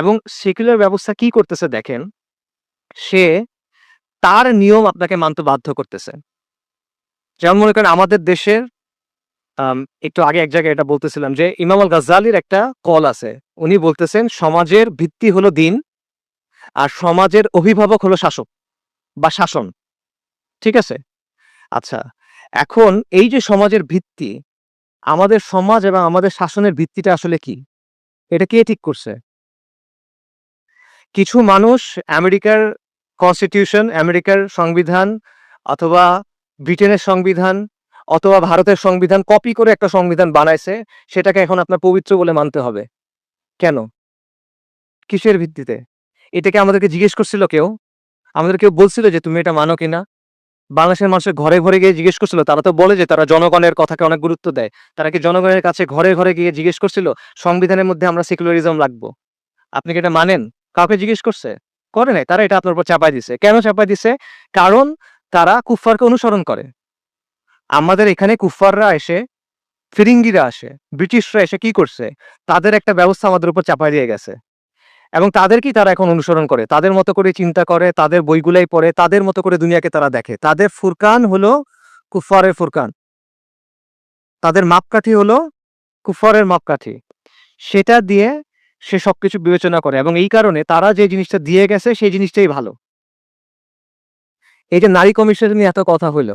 এবং সেকুলার ব্যবস্থা কি করতেছে দেখেন, সে তার নিয়ম আপনাকে মানতে বাধ্য করতেছে। যেমন মনে করেন আমাদের দেশের একটু আগে এক জায়গায় এটা বলতেছিলাম যে ইমাম আল গাজ্জালির একটা কল আছে। উনি বলতেছেন, সমাজের ভিত্তি হলো দিন, আর সমাজের অভিভাবক হলো শাসক বা শাসন। ঠিক আছে? আচ্ছা এখন এই যে সমাজের ভিত্তি, আমাদের সমাজ এবং আমাদের শাসনের ভিত্তিটা আসলে কি? এটা কে ঠিক করছে? কিছু মানুষ আমেরিকার কনস্টিটিউশন আমেরিকার সংবিধান অথবা ব্রিটেনের সংবিধান অথবা ভারতের সংবিধান কপি করে একটা সংবিধান বানাইছে, সেটাকে এখন আপনার পবিত্র বলে মানতে হবে। কেন? কিসের ভিত্তিতে? এটাকে আমাদেরকে জিজ্ঞেস করছিল কেউ? আমাদের কেউ বলছিল যে তুমি এটা মানো কিনা? বাংলাদেশের মানুষের ঘরে ঘরে গিয়ে জিজ্ঞেস করছিল, তারা তো বলে যে তারা জনগণের কথাকে অনেক গুরুত্ব দেয়। তারা কি জনগণের কাছে ঘরে ঘরে গিয়ে জিজ্ঞেস করছিল, সংবিধানের মধ্যে আমরা সেকুলারিজম লাগবো আপনি কি এটা মানেন? কাউকে জিজ্ঞেস করছে? করে নাই, তারা এটা আপনার উপর চাপাই দিছে। কেন চাপাই দিছে? কারণ তারা কুফফারকে অনুসরণ করে। আমাদের এখানে কুফফাররা এসে, ফিরিঙ্গিরা আসে, ব্রিটিশরা এসে কি করছে? তাদের একটা ব্যবস্থা আমাদের উপর চাপাই দিয়ে গেছে। এবং তাদেরকেই তারা এখন অনুসরণ করে। তাদের মতো করে চিন্তা করে, তাদের বইগুলাই পড়ে, তাদের মতো করে দুনিয়াকে তারা দেখে। তাদের ফুরকান হলো কুফফারের ফুরকান। তাদের মাপকাঠি হলো কুফফারের মাপকাঠি। সেটা দিয়ে সে সবকিছু বিবেচনা করে এবং এই কারণে তারা যে জিনিসটা দিয়ে গেছে, সেই জিনিসটাই ভালো। এই যে নারী কমিশন নিয়ে এত কথা হইল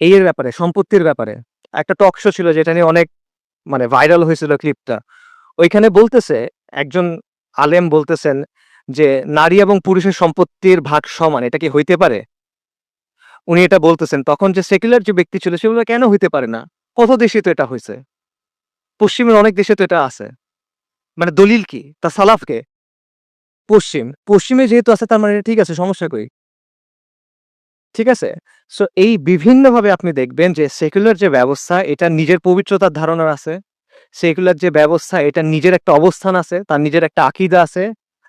এই এর ব্যাপারে, সম্পত্তির ব্যাপারে, একটা টক শো ছিল যেটা নিয়ে অনেক মানে ভাইরাল হয়েছিল ক্লিপটা ওইখানে বলতেছে, একজন আলেম বলতেছেন যে নারী এবং পুরুষের সম্পত্তির ভাগ সমান, এটা কি হইতে পারে? উনি এটা বলতেছেন, তখন যে সেকুলার যে ব্যক্তি ছিল, সেগুলো কেন হইতে পারে না? কত দেশে তো এটা হয়েছে পশ্চিমের অনেক দেশে তো এটা আছে। মানে দলিল কি? তা সালাফকে পশ্চিম। পশ্চিমে যেহেতু আছে, তার মানে ঠিক আছে, সমস্যা কই? ঠিক আছে? সো এই বিভিন্নভাবে আপনি দেখবেন যে সেকুলার যে ব্যবস্থা, এটা নিজের পবিত্রতার ধারণা আছে। সেকুলার যে ব্যবস্থা, এটা নিজের একটা অবস্থান আছে, তার নিজের একটা আকিদা আছে,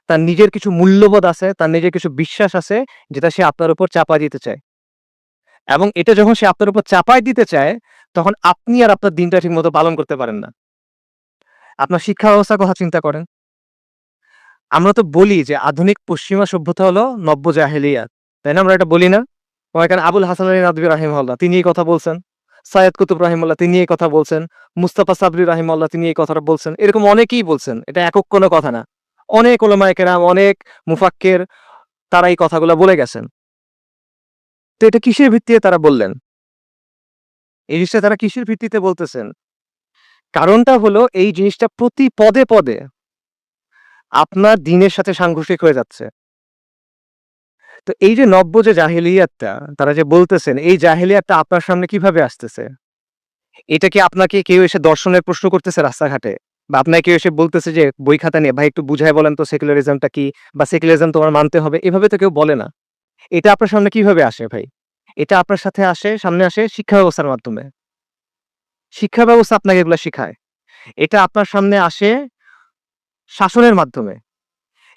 তার নিজের কিছু মূল্যবোধ আছে, তার নিজের কিছু বিশ্বাস আছে, যেটা সে আপনার উপর চাপা দিতে চায়। এবং এটা যখন সে আপনার উপর চাপাই দিতে চায়, তখন আপনি আর আপনার দিনটা ঠিক মতো পালন করতে পারেন না। আপনার শিক্ষা ব্যবস্থার কথা চিন্তা করেন। আমরা তো বলি যে আধুনিক পশ্চিমা সভ্যতা হলো নব্য জাহেলিয়াত, তাই না? আমরা এটা বলি না। এখানে আবুল হাসান আলী নাদবি রাহিমহল্লা তিনি এই কথা বলছেন। সাইয়দ কুতুব রাহিমুল্লাহ তিনি এই কথা বলছেন। মুস্তাফা সাবরি রাহিমুল্লাহ তিনি এই কথাটা বলছেন। এরকম অনেকেই বলছেন, এটা একক কোনো কথা না। অনেক ওলামায়ে কেরাম, অনেক মুফাক্কের, তারা এই কথাগুলো বলে গেছেন। তো এটা কিসের ভিত্তিতে তারা বললেন? এই জিনিসটা তারা কিসের ভিত্তিতে বলতেছেন? কারণটা হলো এই জিনিসটা প্রতি পদে পদে আপনার দিনের সাথে সাংঘর্ষিক হয়ে যাচ্ছে। তো এই যে নব্য যে জাহেলিয়াতটা, তারা যে বলতেছেন, এই জাহেলিয়াতটা আপনার সামনে কীভাবে আসতেছে? এটা কি আপনাকে কেউ এসে দর্শনের প্রশ্ন করতেছে রাস্তাঘাটে? বা আপনাকে কেউ এসে বলতেছে যে, বই খাতা নিয়ে, ভাই একটু বুঝাই বলেন তো সেকুলারিজমটা কি? বা সেকুলারিজম তোমার মানতে হবে? এভাবে তো কেউ বলে না। এটা আপনার সামনে কীভাবে আসে ভাই? এটা আপনার সাথে আসে, সামনে আসে শিক্ষা ব্যবস্থার মাধ্যমে। শিক্ষা ব্যবস্থা আপনাকে এগুলো শিখায়। এটা আপনার সামনে আসে শাসনের মাধ্যমে।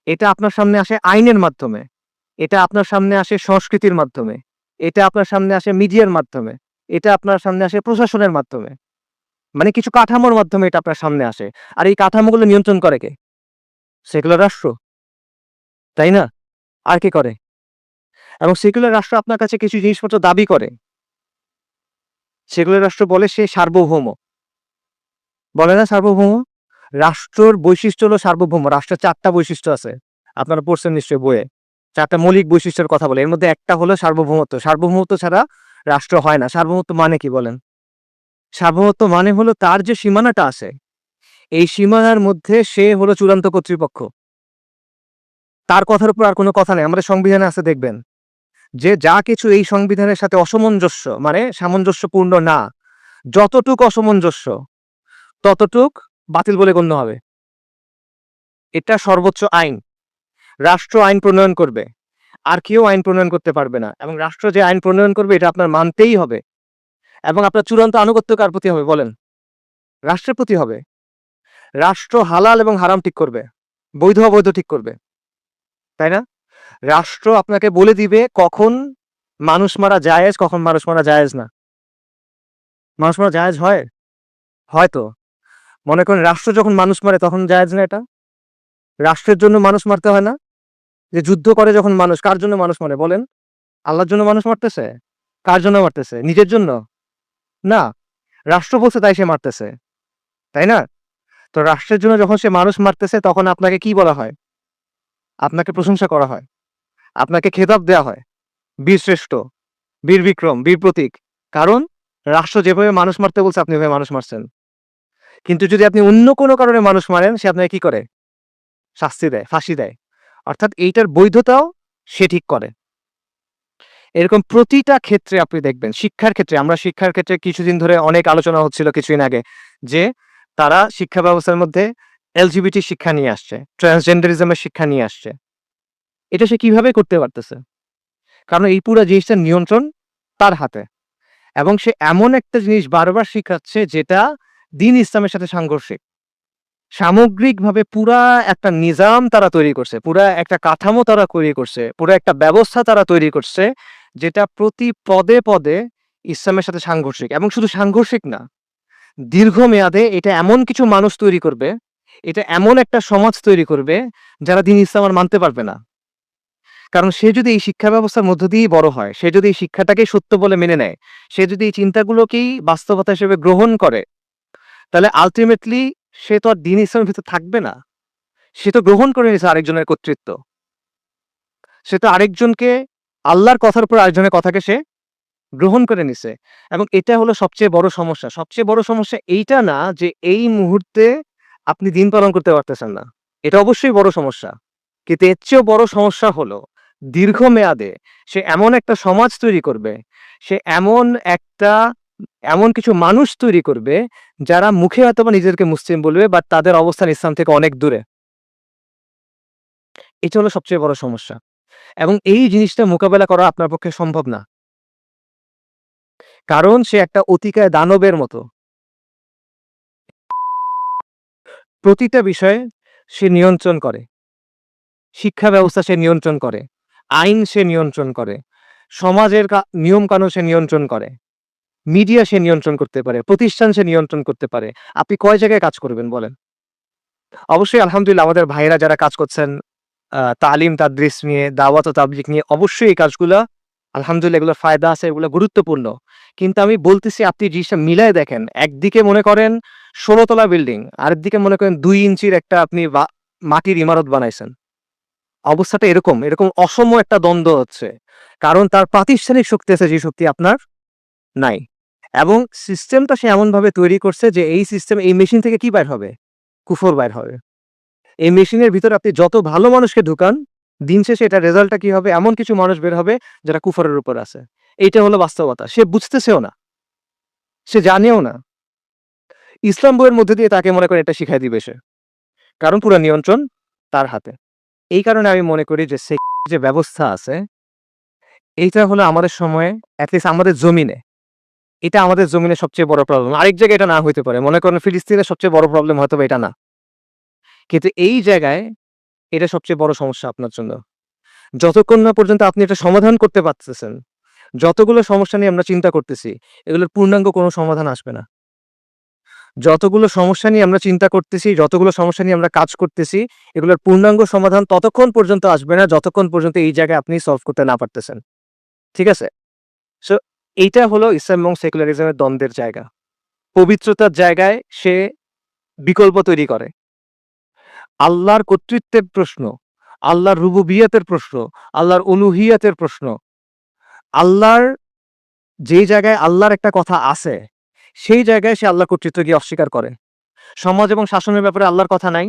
এটা আপনার সামনে আসে আইনের মাধ্যমে। এটা আপনার সামনে আসে সংস্কৃতির মাধ্যমে। এটা আপনার সামনে আসে মিডিয়ার মাধ্যমে। এটা আপনার সামনে আসে প্রশাসনের মাধ্যমে। মানে কিছু কাঠামোর মাধ্যমে এটা আপনার সামনে আসে। আর এই কাঠামোগুলো নিয়ন্ত্রণ করে কে? সেকুলার রাষ্ট্র। তাই না? আর কে করে? এবং সেকুলার রাষ্ট্র আপনার কাছে কিছু জিনিসপত্র দাবি করে। সেকুলার রাষ্ট্র বলে সে সার্বভৌম। বলে না সার্বভৌম? রাষ্ট্রর বৈশিষ্ট্য হলো সার্বভৌম। রাষ্ট্রের চারটা বৈশিষ্ট্য আছে। আপনারা পড়ছেন নিশ্চয়ই বইয়ে। চারটা মৌলিক বৈশিষ্ট্যের কথা বলে। এর মধ্যে একটা হলো সার্বভৌমত্ব। সার্বভৌমত্ব ছাড়া রাষ্ট্র হয় না। সার্বভৌমত্ব মানে কি বলেন? সার্বভৌমত্ব মানে হলো তার যে সীমানাটা আছে। এই সীমানার মধ্যে সে হলো চূড়ান্ত কর্তৃপক্ষ। তার কথার উপর আর কোনো কথা নেই। আমাদের সংবিধানে আছে, দেখবেন। যে যা কিছু এই সংবিধানের সাথে অসামঞ্জস্য মানে সামঞ্জস্যপূর্ণ না, যতটুক অসামঞ্জস্য, ততটুক বাতিল বলে গণ্য হবে। এটা সর্বোচ্চ আইন। রাষ্ট্র আইন প্রণয়ন করবে। আর কেউ আইন প্রণয়ন করতে পারবে না। এবং রাষ্ট্র যে আইন প্রণয়ন করবে, এটা আপনার মানতেই হবে। এবং আপনার চূড়ান্ত আনুগত্য কার প্রতি হবে, বলেন? রাষ্ট্রের প্রতি হবে। রাষ্ট্র হালাল এবং হারাম ঠিক করবে। বৈধ অবৈধ ঠিক করবে। তাই না? রাষ্ট্র আপনাকে বলে দিবে কখন মানুষ মারা জায়েজ, কখন মানুষ মারা জায়েজ না। মানুষ মারা জায়েজ হয়? হয়তো মনে করেন রাষ্ট্র যখন মানুষ মারে, তখন জায়েজ না এটা? রাষ্ট্রের জন্য মানুষ মারতে হয় না? যে যুদ্ধ করে যখন মানুষ, কার জন্য মানুষ মারে বলেন? আল্লাহর জন্য মানুষ মারতেছে? কার জন্য মারতেছে? নিজের জন্য? না, রাষ্ট্র বলছে তাই সে মারতেছে। তাই না? তো রাষ্ট্রের জন্য যখন সে মানুষ মারতেছে, তখন আপনাকে কি বলা হয়? আপনাকে প্রশংসা করা হয়। আপনাকে খেতাব দেওয়া হয়। বীর শ্রেষ্ঠ, বীর বিক্রম, বীর প্রতীক। কারণ রাষ্ট্র যেভাবে মানুষ মারতে বলছে, আপনি ওইভাবে মানুষ মারছেন। কিন্তু যদি আপনি অন্য কোনো কারণে মানুষ মারেন, সে আপনাকে কি করে? শাস্তি দেয়, ফাঁসি দেয়। অর্থাৎ এইটার বৈধতাও সে ঠিক করে। এরকম প্রতিটা ক্ষেত্রে আপনি দেখবেন, শিক্ষার ক্ষেত্রে, আমরা শিক্ষার ক্ষেত্রে কিছুদিন ধরে অনেক আলোচনা হচ্ছিল কিছুদিন আগে যে তারা শিক্ষা ব্যবস্থার মধ্যে এলজিবিটি শিক্ষা নিয়ে আসছে, ট্রান্সজেন্ডারিজমের শিক্ষা নিয়ে আসছে। এটা সে কীভাবে করতে পারতেছে? কারণ এই পুরো জিনিসটার নিয়ন্ত্রণ তার হাতে। এবং সে এমন একটা জিনিস বারবার শিখাচ্ছে যেটা দিন ইসলামের সাথে সাংঘর্ষিক। সামগ্রিকভাবে পুরা একটা নিজাম তারা তৈরি করছে, পুরা একটা কাঠামো তারা তৈরি করছে, পুরো একটা ব্যবস্থা তারা তৈরি করছে যেটা প্রতি পদে পদে ইসলামের সাথে সাংঘর্ষিক। এবং শুধু সাংঘর্ষিক না, দীর্ঘমেয়াদে এটা এমন কিছু মানুষ তৈরি করবে, এটা এমন একটা সমাজ তৈরি করবে যারা দিন ইসলাম আর মানতে পারবে না। কারণ সে যদি এই শিক্ষা ব্যবস্থার মধ্য দিয়েই বড় হয়, সে যদি এই শিক্ষাটাকেই সত্য বলে মেনে নেয়, সে যদি এই চিন্তাগুলোকেই বাস্তবতা হিসেবে গ্রহণ করে, তাহলে আলটিমেটলি সে তো আর দিন ইসলামের ভিতর থাকবে না। সে তো গ্রহণ করে নিয়েছে আরেকজনের কর্তৃত্ব। সে তো আরেকজনকে, আল্লাহর কথার উপর আরেকজনের কথাকে সে গ্রহণ করে নিছে। এবং এটা হলো সবচেয়ে বড় সমস্যা। সবচেয়ে বড় সমস্যা এইটা না যে এই মুহূর্তে আপনি দিন পালন করতে পারতেছেন না। এটা অবশ্যই বড় সমস্যা। কিন্তু এর চেয়েও বড় সমস্যা হলো দীর্ঘমেয়াদে সে এমন একটা সমাজ তৈরি করবে, সে এমন একটা, এমন কিছু মানুষ তৈরি করবে যারা মুখে হয়তো বা নিজেদেরকে মুসলিম বলবে বা তাদের অবস্থান ইসলাম থেকে অনেক দূরে। এটা হলো সবচেয়ে বড় সমস্যা। এবং এই জিনিসটা মোকাবেলা করা আপনার পক্ষে সম্ভব না। কারণ সে একটা অতিকায় দানবের মতো। প্রতিটা বিষয়ে সে নিয়ন্ত্রণ করে। শিক্ষা ব্যবস্থা সে নিয়ন্ত্রণ করে। আইন সে নিয়ন্ত্রণ করে, সমাজের নিয়ম কানুন সে নিয়ন্ত্রণ করে, মিডিয়া সে নিয়ন্ত্রণ করতে পারে, প্রতিষ্ঠান সে নিয়ন্ত্রণ করতে পারে। আপনি কয় জায়গায় কাজ করবেন বলেন? অবশ্যই আলহামদুলিল্লাহ আমাদের ভাইরা যারা কাজ করছেন তালিম, তাদরিস নিয়ে, দাওয়াত ও তাবলিক নিয়ে অবশ্যই এই কাজগুলো, আলহামদুলিল্লাহ এগুলো ফায়দা আছে, এগুলো গুরুত্বপূর্ণ। কিন্তু আমি বলতেছি, আপনি জিনিসটা মিলাই দেখেন। একদিকে মনে করেন ষোলোতলা বিল্ডিং, আরেকদিকে মনে করেন দুই ইঞ্চির একটা আপনি মাটির ইমারত বানাইছেন। অবস্থাটা এরকম এরকম অসম একটা দ্বন্দ্ব হচ্ছে। কারণ তার প্রাতিষ্ঠানিক শক্তি আছে, যে শক্তি আপনার নাই। এবং সিস্টেমটা সে এমনভাবে তৈরি করছে যে এই সিস্টেম, এই মেশিন থেকে কি বাইর হবে? কুফর বাইর হবে। এই মেশিনের ভিতরে আপনি যত ভালো মানুষকে ঢুকান, দিন শেষে এটা রেজাল্টটা কি হবে? এমন কিছু মানুষ বের হবে যারা কুফরের উপর আছে। এইটা হলো বাস্তবতা। সে বুঝতেছেও না। সে জানেও না। ইসলাম বইয়ের মধ্যে দিয়ে তাকে মনে করে এটা শিখাই দিবে সে। কারণ পুরো নিয়ন্ত্রণ তার হাতে। এই কারণে আমি মনে করি যে সে যে ব্যবস্থা আছে, এইটা হলো আমাদের সময়ে অ্যাটলিস্ট আমাদের জমিনে। এটা আমাদের জমিনে সবচেয়ে বড় প্রবলেম আরেক জায়গায় এটা না হইতে পারে। মনে করেন ফিলিস্তিনের সবচেয়ে বড় প্রবলেম হয়তো এটা না। কিন্তু এই জায়গায় এটা সবচেয়ে বড় সমস্যা আপনার জন্য। যতক্ষণ না পর্যন্ত আপনি এটা সমাধান করতে পারতেছেন, যতগুলো সমস্যা নিয়ে আমরা চিন্তা করতেছি, এগুলোর পূর্ণাঙ্গ কোনো সমাধান আসবে না। যতগুলো সমস্যা নিয়ে আমরা চিন্তা করতেছি, যতগুলো সমস্যা নিয়ে আমরা কাজ করতেছি, এগুলোর পূর্ণাঙ্গ সমাধান ততক্ষণ পর্যন্ত আসবে না, যতক্ষণ পর্যন্ত এই জায়গায় আপনি সলভ করতে না পারতেছেন। ঠিক আছে? সো এইটা হলো ইসলাম এবং সেকুলারিজমের দ্বন্দ্বের জায়গা। পবিত্রতার জায়গায় সে বিকল্প তৈরি করে। আল্লাহর কর্তৃত্বের প্রশ্ন, আল্লাহর রুবুবিয়াতের প্রশ্ন, আল্লাহর উলুহিয়াতের প্রশ্ন, আল্লাহর যেই জায়গায় আল্লাহর একটা কথা আছে সেই জায়গায় সে আল্লাহ কর্তৃত্ব গিয়ে অস্বীকার করে। সমাজ এবং শাসনের ব্যাপারে আল্লাহর কথা নাই?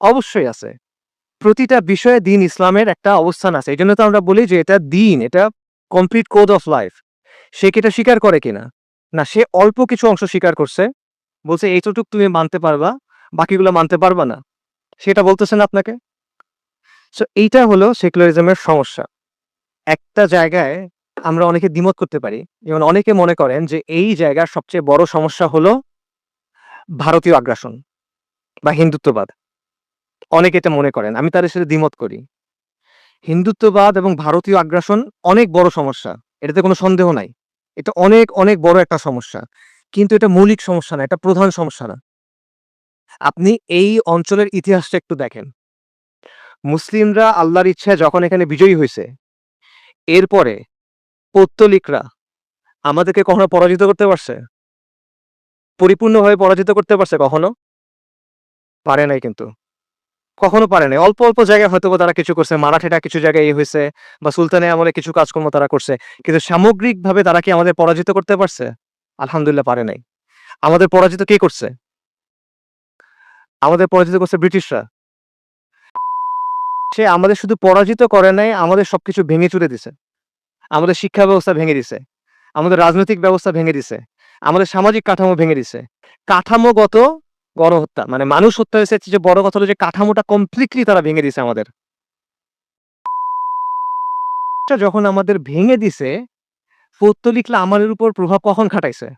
অবশ্যই আছে। প্রতিটা বিষয়ে দিন ইসলামের একটা অবস্থান আছে। এই জন্য তো আমরা বলি যে এটা দিন, এটা কমপ্লিট কোড অফ লাইফ সে কি এটা স্বীকার করে কিনা? না, সে অল্প কিছু অংশ স্বীকার করছে। বলছে এইটুকু তুমি মানতে পারবা, বাকিগুলো মানতে পারবা না। সেটা বলতেছেন আপনাকে? সো এইটা হলো সেকুলারিজমের সমস্যা। একটা জায়গায় আমরা অনেকে দ্বিমত করতে পারি। যেমন অনেকে মনে করেন যে এই জায়গার সবচেয়ে বড় সমস্যা হলো ভারতীয় আগ্রাসন বা হিন্দুত্ববাদ। অনেকে এটা মনে করেন, আমি তাদের সাথে দ্বিমত করি। হিন্দুত্ববাদ এবং ভারতীয় আগ্রাসন অনেক বড় সমস্যা, এটাতে কোনো সন্দেহ নাই। এটা অনেক অনেক বড় একটা সমস্যা, কিন্তু এটা মৌলিক সমস্যা না, এটা প্রধান সমস্যা না। আপনি এই অঞ্চলের ইতিহাসটা একটু দেখেন। মুসলিমরা আল্লাহর ইচ্ছায় যখন এখানে বিজয়ী হয়েছে, এরপরে পৌত্তলিকরা আমাদেরকে কখনো পরাজিত করতে পারছে? পরিপূর্ণভাবে পরাজিত করতে পারছে কখনো? পারে নাই কিন্তু। কখনো পারে নাই। অল্প অল্প জায়গায় হয়তো তারা কিছু করছে। মারাঠিটা কিছু জায়গায় এই হয়েছে বা সুলতানে আমলে কিছু কাজকর্ম তারা করছে। কিন্তু সামগ্রিকভাবে তারা কি আমাদের পরাজিত করতে পারছে? আলহামদুলিল্লাহ পারে নাই। আমাদের পরাজিত কে করছে? আমাদের পরাজিত করছে ব্রিটিশরা। সে আমাদের শুধু পরাজিত করে নাই, আমাদের সবকিছু ভেঙে চুরে দিছে। আমাদের শিক্ষা ব্যবস্থা ভেঙে দিছে, আমাদের রাজনৈতিক ব্যবস্থা ভেঙে দিছে, আমাদের সামাজিক কাঠামো ভেঙে দিছে। কাঠামোগত গণহত্যা মানে মানুষ হত্যা হয়েছে যে বড় কথা হলো যে কাঠামোটা কমপ্লিটলি তারা ভেঙে দিছে আমাদের। যখন আমাদের ভেঙে দিছে পৌত্তলিকলা আমাদের উপর প্রভাব কখন খাটাইছে?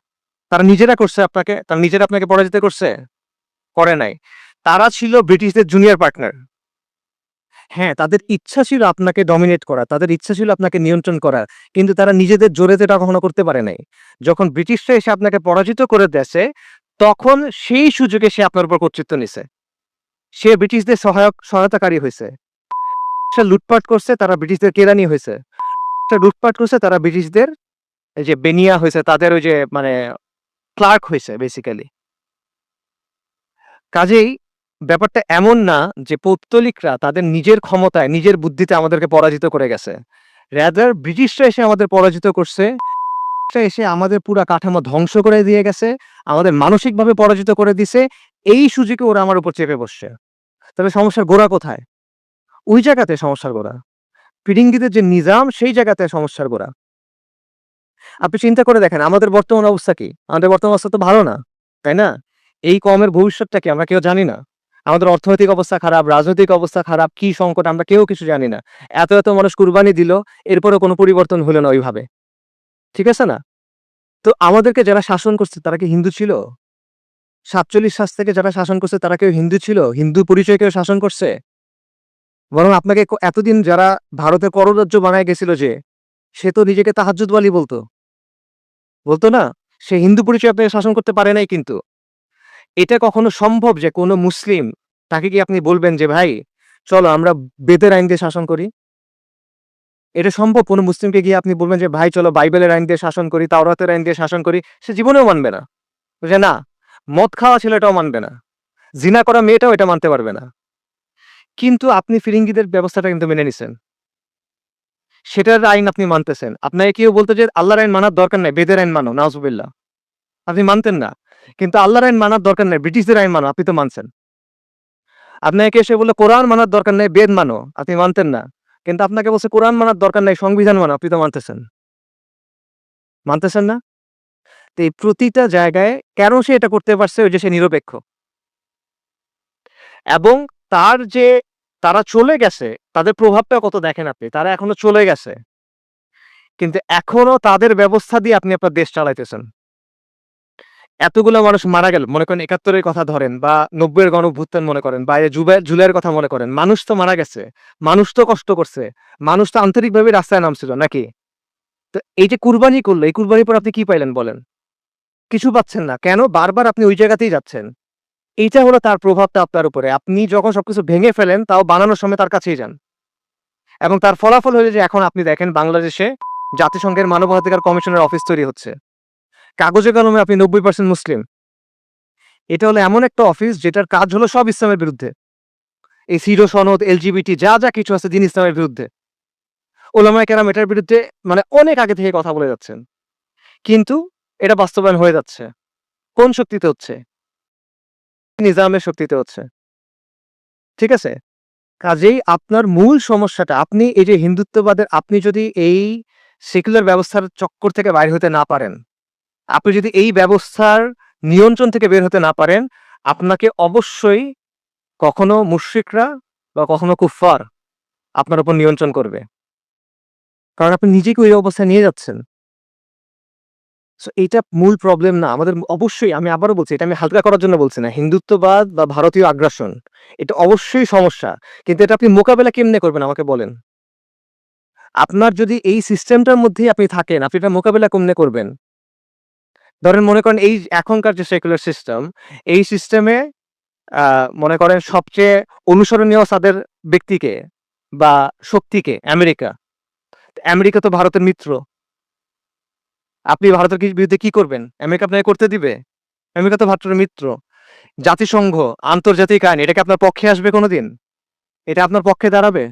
তারা নিজেরা করছে আপনাকে, তারা নিজেরা আপনাকে পরাজিত করছে? করে নাই। তারা ছিল ব্রিটিশদের জুনিয়র পার্টনার হ্যাঁ তাদের ইচ্ছা ছিল আপনাকে ডমিনেট করা, তাদের ইচ্ছা ছিল আপনাকে নিয়ন্ত্রণ করা, কিন্তু তারা নিজেদের জোরে এটা কখনো করতে পারে নাই। যখন ব্রিটিশরা এসে আপনাকে পরাজিত করে দেছে তখন সেই সুযোগে সে আপনার উপর কর্তৃত্ব নিছে। সে ব্রিটিশদের সহায়ক, সহায়তাকারী হয়েছে। সে লুটপাট করছে, তারা ব্রিটিশদের কেরানি হয়েছে। লুটপাট করছে, তারা ব্রিটিশদের যে বেনিয়া হয়েছে, তাদের ওই যে মানে ক্লার্ক হয়েছে বেসিক্যালি কাজেই ব্যাপারটা এমন না যে পৌত্তলিকরা তাদের নিজের ক্ষমতায়, নিজের বুদ্ধিতে আমাদেরকে পরাজিত করে গেছে। র্যাদার ব্রিটিশরা এসে আমাদের পরাজিত করছে। এসে আমাদের পুরা কাঠামো ধ্বংস করে দিয়ে গেছে, আমাদের মানসিকভাবে পরাজিত করে দিছে। এই সুযোগে ওরা আমার উপর চেপে বসছে। তবে সমস্যার গোড়া কোথায়? ওই জায়গাতে সমস্যার গোড়া। পিরিঙ্গিদের যে নিজাম, সেই জায়গাতে সমস্যার গোড়া। আপনি চিন্তা করে দেখেন, আমাদের বর্তমান অবস্থা কি? আমাদের বর্তমান অবস্থা তো ভালো না, তাই না? এই কমের ভবিষ্যৎটা কি, আমরা কেউ জানি না। আমাদের অর্থনৈতিক অবস্থা খারাপ, রাজনৈতিক অবস্থা খারাপ, কি সংকট আমরা কেউ কিছু জানি না। এত এত মানুষ কুরবানি দিল, এরপরেও কোনো পরিবর্তন হলো না ওইভাবে। ঠিক আছে না? তো আমাদেরকে যারা শাসন করছে তারা কি হিন্দু ছিল? সাতচল্লিশ সাল থেকে যারা শাসন করছে তারা কেউ হিন্দু ছিল? হিন্দু পরিচয় কেউ শাসন করছে? বরং আপনাকে এতদিন যারা ভারতের কররাজ্য বানায় গেছিল যে, সে তো নিজেকে তাহাজুদওয়ালি বলতো। বলতো না? সে হিন্দু পরিচয় আপনাকে শাসন করতে পারে নাই কিন্তু। এটা কখনো সম্ভব যে কোনো মুসলিম তাকে কি আপনি বলবেন যে, ভাই, চলো আমরা বেদের আইন দিয়ে শাসন করি এটা সম্ভব? কোনো মুসলিমকে গিয়ে আপনি বলবেন যে, ভাই, চলো বাইবেলের আইন দিয়ে শাসন করি, তাওরাতের আইন দিয়ে শাসন করি সে জীবনেও মানবে না। যে না, মদ খাওয়া ছেলেটাও মানবে না। জিনা করা মেয়েটাও এটা মানতে পারবে না। কিন্তু আপনি ফিরিঙ্গিদের ব্যবস্থাটা কিন্তু মেনে নিছেন। সেটার আইন আপনি মানতেছেন। আপনাকে কেউ বলতো যে, আল্লাহর আইন মানার দরকার নাই, বেদের আইন মানো নাজুবিল্লাহ আপনি মানতেন না। কিন্তু আল্লাহর আইন মানার দরকার নেই, ব্রিটিশদের আইন মানো, আপনি তো মানছেন। আপনাকে এসে বলে কোরআন মানার দরকার নেই, বেদ মানো। আপনি মানতেন না। কিন্তু আপনাকে বলছে, কোরআন মানার দরকার নেই, সংবিধান মানো। আপনি তো মানতেছেন। মানতেছেন না? তো এই প্রতিটা জায়গায় কেন সে এটা করতে পারছে? ওই যে সে নিরপেক্ষ। এবং তার যে, তারা চলে গেছে, তাদের প্রভাবটা কত দেখেন আপনি? তারা এখনও চলে গেছে। কিন্তু এখনও তাদের ব্যবস্থা দিয়ে আপনি আপনার দেশ চালাইতেছেন। এতগুলো মানুষ মারা গেল, মনে করেন একাত্তরের কথা ধরেন বা নব্বইয়ের গণভ্যুত্থান মনে করেন বা জুলাইয়ের কথা মনে করেন, মানুষ তো মারা গেছে, মানুষ তো কষ্ট করছে, মানুষ তো আন্তরিকভাবে রাস্তায় নামছিল নাকি? তো এই যে কুরবানি করল, এই কুরবানির পর আপনি কি পাইলেন বলেন? কিছু পাচ্ছেন না, কেন? বারবার আপনি ওই জায়গাতেই যাচ্ছেন। এইটা হলো তার প্রভাবটা আপনার উপরে, আপনি যখন সবকিছু ভেঙে ফেলেন, তাও বানানোর সময় তার কাছেই যান। এবং তার ফলাফল হলো যে এখন আপনি দেখেন বাংলাদেশে জাতিসংঘের মানবাধিকার কমিশনের অফিস তৈরি হচ্ছে। কাগজে কলমে আপনি নব্বই পার্সেন্ট মুসলিম। এটা হলো এমন একটা অফিস যেটার কাজ হলো সব ইসলামের বিরুদ্ধে। এই সিরো সনদ, এলজিবিটি, যা যা কিছু আছে দিন ইসলামের বিরুদ্ধে। ওলামায় কেরাম এটার বিরুদ্ধে মানে অনেক আগে থেকে কথা বলে যাচ্ছেন। কিন্তু এটা বাস্তবায়ন হয়ে যাচ্ছে। কোন শক্তিতে হচ্ছে? নিজামের শক্তিতে হচ্ছে। ঠিক আছে? কাজেই আপনার মূল সমস্যাটা, আপনি এই যে হিন্দুত্ববাদের, আপনি যদি এই সেকুলার ব্যবস্থার চক্কর থেকে বাইরে হতে না পারেন আপনি যদি এই ব্যবস্থার নিয়ন্ত্রণ থেকে বের হতে না পারেন, আপনাকে অবশ্যই কখনো মুশ্রিকরা বা কখনো কুফফার আপনার উপর নিয়ন্ত্রণ করবে। কারণ আপনি নিজেকে ওই অবস্থায় নিয়ে যাচ্ছেন। সো এটা মূল প্রবলেম না। আমাদের অবশ্যই, আমি আবারও বলছি, এটা আমি হালকা করার জন্য বলছি না। হিন্দুত্ববাদ বা ভারতীয় আগ্রাসন, এটা অবশ্যই সমস্যা। কিন্তু এটা আপনি মোকাবেলা কেমনে করবেন, আমাকে বলেন? আপনার যদি এই সিস্টেমটার মধ্যেই আপনি থাকেন, আপনি এটা মোকাবেলা কেমনে করবেন? ধরেন মনে করেন এই এখনকার যে সেকুলার সিস্টেম এই সিস্টেমে মনে করেন সবচেয়ে অনুসরণীয় তাদের ব্যক্তিকে বা শক্তিকে আমেরিকা। আমেরিকা তো ভারতের মিত্র। আপনি ভারতের বিরুদ্ধে কি করবেন? আমেরিকা আপনাকে করতে দিবে? আমেরিকা তো ভারতের মিত্র। জাতিসংঘ, আন্তর্জাতিক আইন এটাকে আপনার পক্ষে আসবে কোনোদিন? এটা আপনার পক্ষে দাঁড়াবে?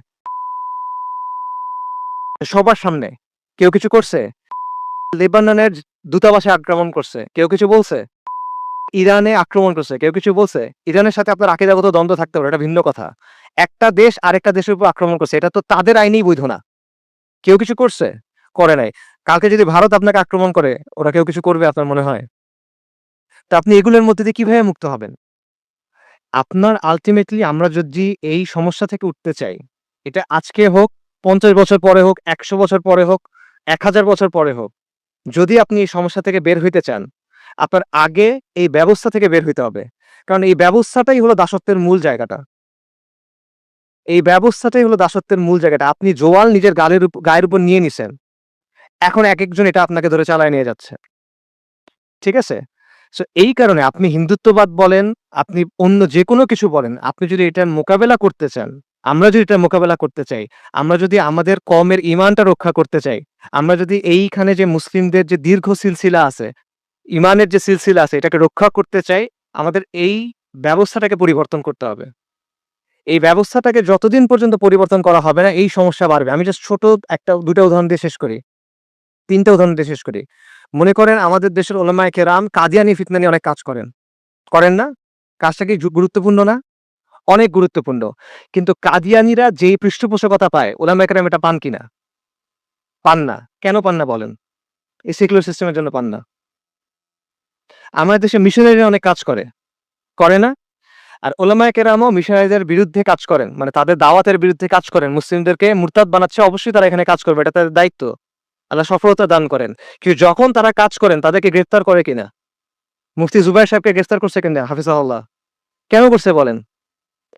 সবার সামনে। কেউ কিছু করছে? লেবাননের দূতাবাসে আক্রমণ করছে। কেউ কিছু বলছে? ইরানে আক্রমণ করছে। কেউ কিছু বলছে? ইরানের সাথে আপনার আকিদাগত দ্বন্দ্ব থাকতে পারে, এটা ভিন্ন কথা। একটা দেশ আরেকটা দেশের উপর আক্রমণ করছে, এটা তো তাদের আইনেই বৈধ না। কেউ কিছু করছে? করে নাই। কালকে যদি ভারত আপনাকে আক্রমণ করে, ওরা কেউ কিছু করবে আপনার মনে হয়? তা আপনি এগুলোর মধ্যে দিয়ে কীভাবে মুক্ত হবেন? আপনার আলটিমেটলি আমরা যদি এই সমস্যা থেকে উঠতে চাই, এটা আজকে হোক, পঞ্চাশ বছর পরে হোক, একশো বছর পরে হোক, এক হাজার বছর পরে হোক যদি আপনি এই সমস্যা থেকে বের হইতে চান, আপনার আগে এই ব্যবস্থা থেকে বের হইতে হবে। কারণ এই ব্যবস্থাটাই হলো দাসত্বের মূল জায়গাটা। এই ব্যবস্থাটাই হলো দাসত্বের মূল জায়গাটা। আপনি জোয়াল নিজের গালের গায়ের উপর নিয়ে নিছেন। এখন এক একজন এটা আপনাকে ধরে চালায় নিয়ে যাচ্ছে। ঠিক আছে? সো এই কারণে আপনি হিন্দুত্ববাদ বলেন, আপনি অন্য যে কোনো কিছু বলেন, আপনি যদি এটার মোকাবেলা করতে চান আমরা যদি এটা মোকাবেলা করতে চাই, আমরা যদি আমাদের কমের ইমানটা রক্ষা করতে চাই, আমরা যদি এইখানে যে মুসলিমদের যে দীর্ঘ সিলসিলা আছে ইমানের যে সিলসিলা আছে, এটাকে রক্ষা করতে চাই, আমাদের এই ব্যবস্থাটাকে পরিবর্তন করতে হবে। এই ব্যবস্থাটাকে যতদিন পর্যন্ত পরিবর্তন করা হবে না, এই সমস্যা বাড়বে। আমি জাস্ট ছোট একটা দুটো উদাহরণ দিয়ে শেষ করি। তিনটা উদাহরণ দিয়ে শেষ করি। মনে করেন আমাদের দেশের ওলামায় কেরাম কাদিয়ানি ফিতনা নিয়ে অনেক কাজ করেন। করেন না? কাজটা কি গুরুত্বপূর্ণ না? অনেক গুরুত্বপূর্ণ। কিন্তু কাদিয়ানিরা যেই পৃষ্ঠপোষকতা পায় ওলামায় কেরাম এটা পান কিনা? পান না। কেন পান না বলেন? এই সেকুলার সিস্টেমের জন্য পান না। আমাদের দেশে মিশনারিরা অনেক কাজ করে। করে না? আর ওলামায় কেরামও মিশনারিদের বিরুদ্ধে কাজ করেন। মানে তাদের দাওয়াতের বিরুদ্ধে কাজ করেন। মুসলিমদেরকে মুরতাদ বানাচ্ছে, অবশ্যই তারা এখানে কাজ করবে। এটা তাদের দায়িত্ব। আল্লাহ সফলতা দান করেন। কিন্তু যখন তারা কাজ করেন, তাদেরকে গ্রেফতার করে কিনা? মুফতি জুবাই সাহেবকে গ্রেফতার করছে কিনা? হাফিজাহুল্লাহ। কেন করছে বলেন?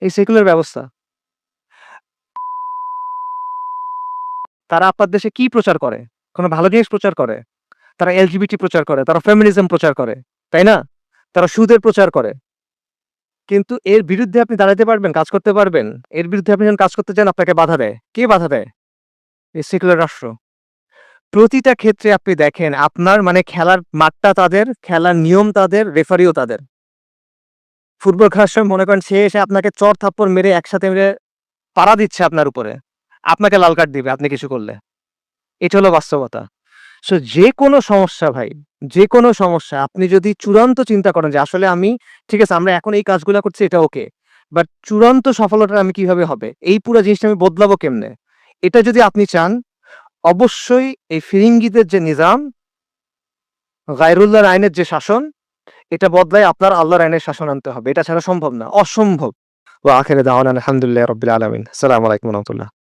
এই সেকুলার ব্যবস্থা। তারা আপনার দেশে কি প্রচার করে? কোনো ভালো জিনিস প্রচার করে? তারা এলজিবিটি প্রচার করে, তারা ফেমিনিজম প্রচার করে, তাই না? তারা সুদের প্রচার করে। কিন্তু এর বিরুদ্ধে আপনি দাঁড়াতে পারবেন, কাজ করতে পারবেন। এর বিরুদ্ধে আপনি যখন কাজ করতে চান আপনাকে বাধা দেয়। কে বাধা দেয়? এই সেকুলার রাষ্ট্র। প্রতিটা ক্ষেত্রে আপনি দেখেন, আপনার মানে খেলার মাঠটা তাদের, খেলার নিয়ম তাদের রেফারিও তাদের। ফুটবল খেলার সময় মনে করেন সে এসে আপনাকে চর থাপ্পড় মেরে একসাথে মেরে পাড়া দিচ্ছে আপনার উপরে। আপনাকে লাল কার্ড দিবে, আপনি কিছু করলে। এটা হলো বাস্তবতা। সো যে কোনো সমস্যা ভাই, যে কোনো সমস্যা, আপনি যদি চূড়ান্ত চিন্তা করেন যে আসলে আমি, ঠিক আছে, আমরা এখন এই কাজগুলো করছি, এটা ওকে বাট চূড়ান্ত সফলতা আমি কীভাবে হবে? এই পুরো জিনিসটা আমি বদলাবো কেমনে? এটা যদি আপনি চান, অবশ্যই এই ফিরিঙ্গিদের যে নিজাম গায়রুল্লাহর আইনের যে শাসন এটা বদলায় আপনার আল্লাহর আইনের শাসন আনতে হবে। এটা ছাড়া সম্ভব না, অসম্ভব। ও আখেরে দাওয়ান আলহামদুলিল্লাহ রবিল আলমিন। সালাম আলাইকুম রাহমাতুল্লাহ।